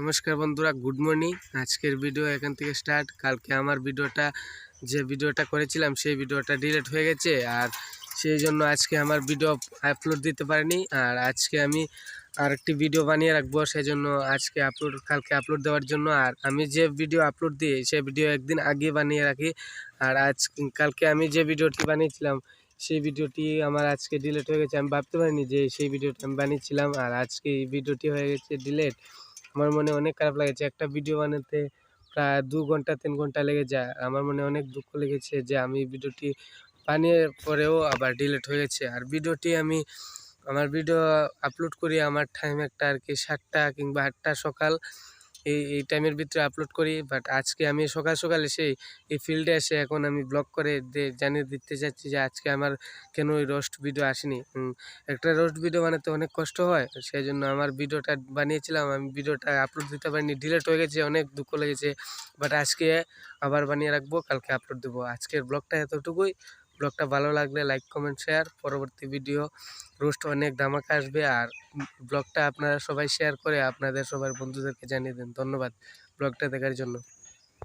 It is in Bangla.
নমস্কার বন্ধুরা গুড মর্নিং আজকের ভিডিও এখান থেকে স্টার্ট কালকে আমার ভিডিওটা যে ভিডিওটা করেছিলাম, সেই ভিডিওটা ডিলেট হয়ে গেছে। আর সেই জন্য আজকে আমার ভিডিও আপলোড দিতে পারিনি। আর আজকে আমি আরেকটি ভিডিও বানিয়ে রাখব, সেই জন্য আজকে আপলোড কালকে আপলোড দেওয়ার জন্য। আর আমি যে ভিডিও আপলোড দিই সেই ভিডিও একদিন আগে বানিয়ে রাখি। আর আজ, কালকে আমি যে ভিডিওটি বানিয়েছিলাম, সেই ভিডিওটি আমার আজকে ডিলেট হয়ে গেছে। আমি ভাবতে পারিনি যে সেই ভিডিওটা আমি বানিয়েছিলাম। আর আজকে এই ভিডিওটি হয়ে গেছে ডিলিট আমার মনে অনেক খারাপ লাগেছে। একটা ভিডিও বানাতে প্রায় দু ঘণ্টা, তিন ঘণ্টা লেগে যায়। আমার মনে অনেক দুঃখ লেগেছে যে আমি ভিডিওটি বানিয়ে পরেও আবার ডিলেট হয়ে গেছে। আর ভিডিওটি আমি, আমার ভিডিও আপলোড করি আমার টাইম একটা আর কি সাতটা কিংবা আটটা সকাল। এই এই টাইমের ভিতরে আপলোড করি বাট আজকে আমি সকাল সকাল এসে এই ফিল্ডে এসে এখন আমি ব্লগ করে জানিয়ে দিতে চাচ্ছি যে আজকে আমার কেন ওই রোস্ট ভিডিও আসেনি। একটা রোস্ট ভিডিও বানাতে অনেক কষ্ট হয় সেই জন্য আমার ভিডিওটা বানিয়েছিলাম, আমি ভিডিওটা আপলোড দিতে পারিনি ডিলেট হয়ে গেছে, অনেক দুঃখ লেগেছে বাট আজকে আবার বানিয়ে রাখব, কালকে আপলোড দেবো। আজকের ব্লগটা এতটুকুই। ব্লগটা ভালো লাগলে লাইক, কমেন্ট, শেয়ার। পরবর্তী ভিডিও রোস্ট অনেক ধামাকা আসবে আর ব্লগটা আপনারা সবাই শেয়ার করে আপনাদের সবার বন্ধুদেরকে জানিয়ে দিন। ধন্যবাদ ব্লগটা দেখার জন্য।